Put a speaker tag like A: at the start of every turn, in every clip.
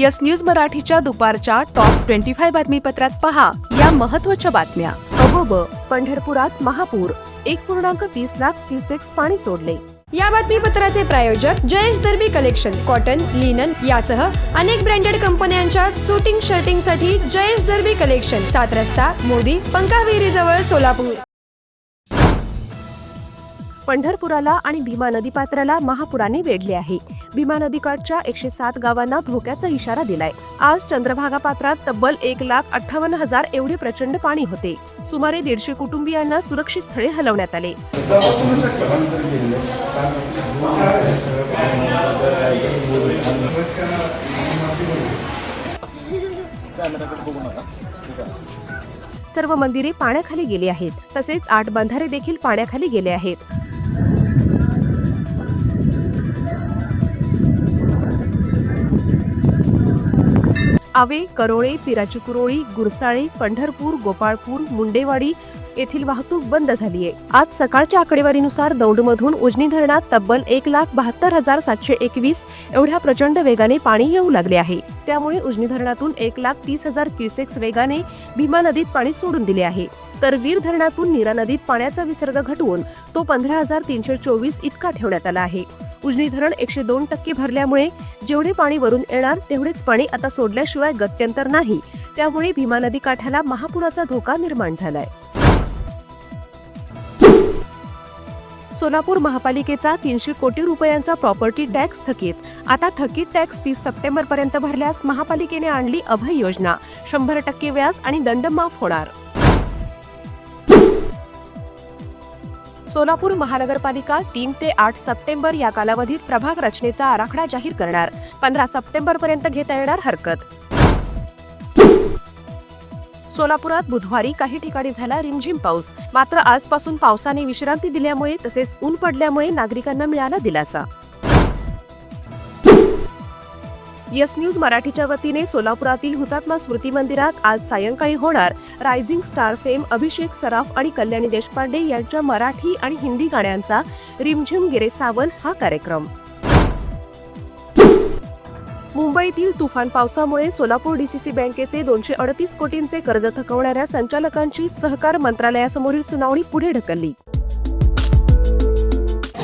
A: Yes news मराठीच्या दुपारच्या top twenty five बातमीपत्रात पहा या महत्त्वाच्या बातम्या. अबोब पंढरपुरात महापूर. एक पूर्णांक तीस लाख क्युसेक्स पाणी सोडले.
B: या बातमीपत्राचे प्रायोजक Jayesh Darbi collection cotton linen यासह अनेक ब्रँडेड कंपन्यांच्या शूटिंग शर्टिंगसाठी जयेश दर्बी कलेक्शन सात रस्ता मोदी पंकाविहिरी जवळ सोलापूर.
A: पंढरपुराला आणि भीमा नदीपात्राला महापुराने वेढले आहे. भीमा नदीकाठच्या एकशे सात गावांना धोक्याचा इशारा दिलाय. आज चंद्रभागा पात्रात तब्बल एक लाख अठ्ठावन्न हजार एवढे प्रचंड पाणी होते. सुमारे दीडशे कुटुंबियांना सुरक्षित स्थळे हलवण्यात आले. सर्व मंदिरे पाण्याखाली गेली आहेत. तसेच आठ बंधारे देखील पाण्याखाली गेले आहेत. आवे करोळे पिराचीकुरोळी गुरसाळे पंढरपूर गोपाळपूर मुंडेवाडी येथील वाहतूक बंद झाली आहे आज सकाळच्या आकडेवारीनुसार दौंडमधून उजनी धरणात तब्बल एक लाख बहात्तर हजार सातशे एकवीस एवढ्या प्रचंड वेगाने पाणी येऊ लागले आहे. त्यामुळे उजनी धरणातून एक लाख तीस हजार क्युसेक्स वेगाने भीमा नदीत पाणी सोडून दिले आहे. तर वीर धरणातून नीरा नदीत पाण्याचा विसर्ग घटवून तो पंधरा हजार तीनशे चोवीस इतका ठेवण्यात आला आहे. उजनी धरण एकशे दोन टक्के भरल्यामुळे जेवढे पाणी वरून येणार तेवढेच पाणी आता सोडल्याशिवाय गत्यंतर नाही. त्यामुळे भीमा नदी काठाला महापुराचा धोका निर्माण झालाय. सोलापूर महापालिकेचा तीनशे कोटी रुपयांचा प्रॉपर्टी टॅक्स थकीत. आता थकीत टॅक्स तीस सप्टेंबर पर्यंत भरल्यास महापालिकेने आणली अभय योजना. शंभर टक्के व्याज आणि दंड माफ होणार. सोलापूर महानगरपालिका तीन ते आठ सप्टेंबर या कालावधीत प्रभाग रचनेचा आराखडा जाहीर करणार. पंधरा सप्टेंबर पर्यंत घेता येणार हरकत. सोलापुरात बुधवारी काही ठिकाणी झाला रिमझिम पाऊस. मात्र आजपासून पावसाने विश्रांती दिल्यामुळे तसेच ऊन पडल्यामुळे नागरिकांना मिळाला दिलासा. यस न्यूज मराठीच्या वतीने सोलापुरातील हुतात्मा स्मृती मंदिरात आज सायंकाळी होणार rising star fame Abhishek Saraf आणि कल्याणी देशपांडे यांच्या मराठी आणि हिंदी गाण्यांचा रिमझिम गिरे सावन हा कार्यक्रम. मुंबईतील तुफान पावसामुळे सोलापूर डीसीसी बँकेचे दोनशे अडतीस कोटींचे कर्ज थकवणाऱ्या संचालकांची सहकार मंत्रालयासमोरील सुनावणी पुढे ढकलली.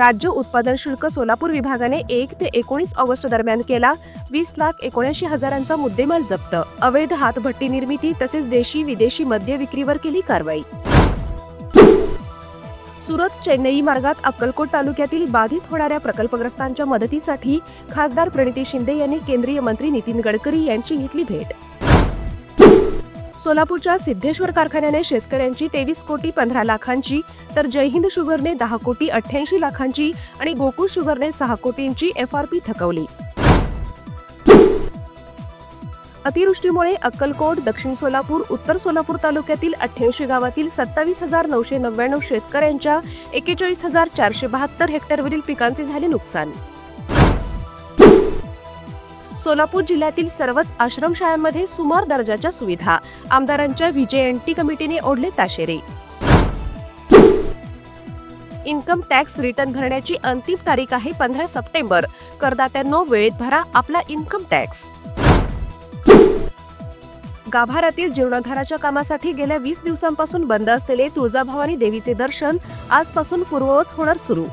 A: राज्य उत्पादन शुल्क सोलापूर विभागाने एक ते एकोणीस ऑगस्ट दरम्यान केला. वीस लाख एकोणऐंशी हजारांचा मुद्देमाल जप्त. अवैध हातभट्टी निर्मिती तसेच देशी विदेशी मद्य विक्रीवर केली कारवाई. सुरत चेन्नई मार्गात अक्कलकोट तालुक्यातील बाधित होणाऱ्या प्रकल्पग्रस्तांच्या मदतीसाठी खासदार प्रणिती शिंदे यांनी केंद्रीय मंत्री नितीन गडकरी यांची घेतली भेट. सोलापूरच्या सिद्धेश्वर कारखान्याने शेतकऱ्यांची तेवीस कोटी पंधरा लाखांची तर जयहिंद शुगरने दहा कोटी अठ्ठ्याऐंशी लाखांची आणि गोकुळ शुगरने सहा कोटींची एफ आर पी थकवली. अतिवृष्टीमुळे अक्कलकोट दक्षिण सोलापूर उत्तर सोलापूर तालुक्यातील अठ्ठ्याऐंशी गावातील सत्तावीस हजार नऊशे नव्याण्णव शेतकऱ्यांच्या एकेचाळीस हजार चारशे बहात्तर हेक्टरवरील पिकांचे झाले नुकसान. सोलापूर जिल्ह्यातील सर्वच आश्रमशाळांमध्ये सुमार दर्जाच्या सुविधा. आमदारांच्या व्हीजेएनटी कमिटीने ओढले ताशेरे. इन्कम टॅक्स रिटर्न भरण्याची अंतिम तारीख आहे पंधरा सप्टेंबर. करदात्यांनो वेळेत भरा आपला इन्कम टॅक्स. गाभाऱ्यातील जीर्णोद्धाराच्या कामासाठी गेल्या वीस दिवसांपासून बंद असलेले तुळजाभवानी देवीचे दर्शन आजपासून पूर्ववत होणार सुरू.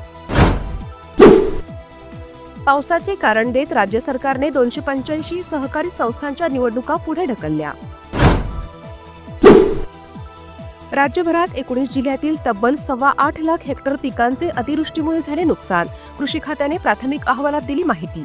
A: पावसाचे कारण देत राज्य सरकारने दोनशे पंच्याऐंशी सहकारी संस्थांच्या निवडणुका पुढे ढकलल्या. राज्यभरात एकोणीस जिल्ह्यातील तब्बल सव्वा आठ लाख हेक्टर पिकांचे अतिवृष्टीमुळे झाले नुकसान. कृषी खात्याने प्राथमिक अहवालात दिली माहिती.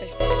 B: विवाह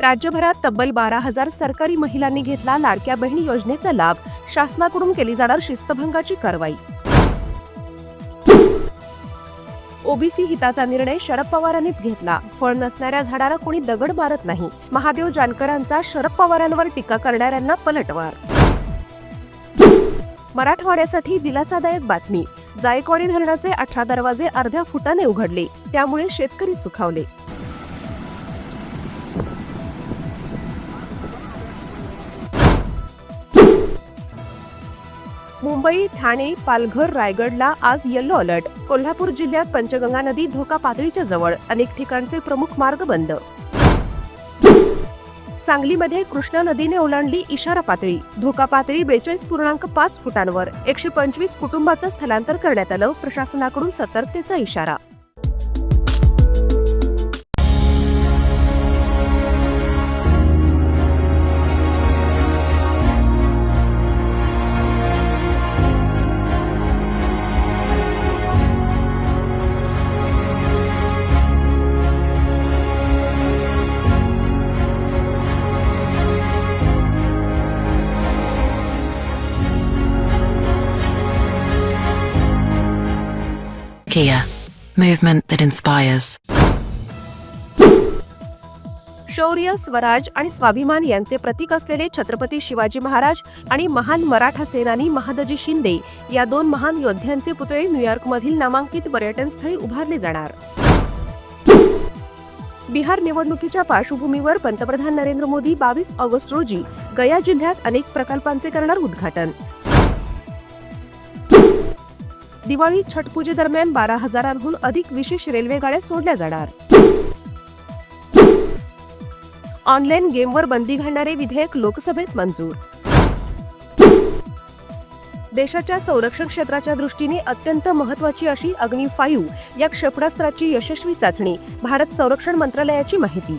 A: राज्यभरात तब्बल बारा हजार सरकारी महिलांनी घेतला लाडक्या बहिणी योजनेचा लाभ. शासनाकडून केली जाणार शिस्तभंगाची कारवाई. ओबीसी हिताचा निर्णय शरद पवारांनीच घेतला. फळ नसणाऱ्या झाडाला कोणी दगड मारत नाही. महादेव जानकरांचा शरद पवारांवर टीका करणाऱ्यांना पलटवार. मराठवाड्यासाठी दिलासादायक बातमी. जायकवाडी धरणाचे अठरा दरवाजे अर्ध्या फुटाने उघडले. त्यामुळे शेतकरी सुखावले. मुंबई ठाणे पालघर रायगडला आज येलो अलर्ट कोल्हापूर जिल्ह्यात पंचगंगा नदी धोका पातळीच्या जवळ. अनेक ठिकाणचे प्रमुख मार्ग बंद. सांगलीमध्ये कृष्णा नदीने ओलांडली इशारा पातळी. धोका पातळी बेचाळीस पूर्णांक पाच फुटांवर. एकशे पंचवीस कुटुंबाचं स्थलांतर करण्यात आलं. प्रशासनाकडून सतर्कतेचा इशारा.
C: Kia, movement that inspires.
A: शौर्य स्वराज आणि स्वाभिमान यांचे प्रतीक असलेले छत्रपती शिवाजी महाराज आणि महान मराठा सेनानी महादजी शिंदे या दोन महान योद्ध्यांचे पुतळे न्यूयॉर्कमधील नामांकित पर्यटन स्थळी उभारले जाणार. बिहार निवडणुकीच्या पार्श्वभूमीवर पंतप्रधान नरेंद्र मोदी बावीस ऑगस्ट रोजी गया जिल्ह्यात अनेक प्रकल्पांचे करणार उद्घाटन. दिवाळी छठ पूजेदरम्यान बारा हजारांहून अधिक विशेष रेल्वे गाड्या सोडल्या जाणार. ऑनलाईन गेमवर बंदी घालणारे विधेयक लोकसभेत मंजूर. देशाच्या संरक्षण क्षेत्राच्या दृष्टीने अत्यंत महत्वाची अशी अग्नी फाईव्ह या क्षेपणास्त्राची यशस्वी चाचणी भारत संरक्षण मंत्रालयाची माहिती.